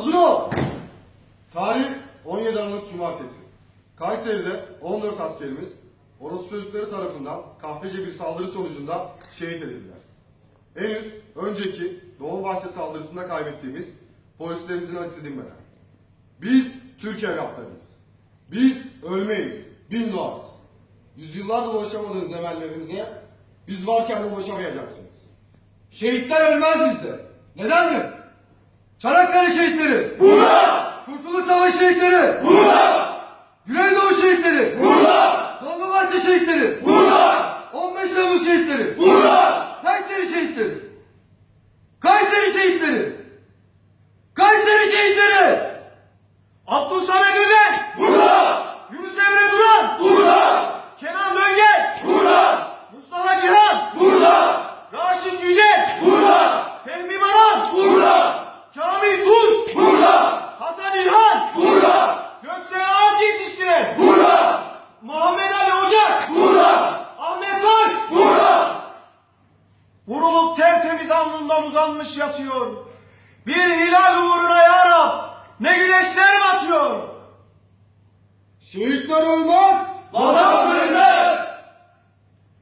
Hazır ol! Tarih 17 Aralık Cumartesi. Kayseri'de 14 askerimiz orospu çocukları tarafından kahpece bir saldırı sonucunda şehit edildiler. Henüz önceki Dolmabahçe saldırısında kaybettiğimiz polislerimizin acısı dinmeden. Biz Türk evlatlarıyız. Biz ölmeyiz, bin doğarız. Yüzyıllardır ulaşamadığınız emellerinize biz varken de ulaşamayacaksınız. Şehitler ölmez bizde. Nedendir? Çanakkale şehitleri. Burada. Kurtuluş Savaşı şehitleri. Burada. Güneydoğu şehitleri. Burada. Dolmabahçe şehitleri. Burada. 15 Temmuz şehitleri. Burada. Kayseri şehitleri. Kayseri şehitleri. Tertemiz alnından uzanmış yatıyor. Bir hilal uğruna ya Rab, ne güneşler batıyor. Şehitler ölmez.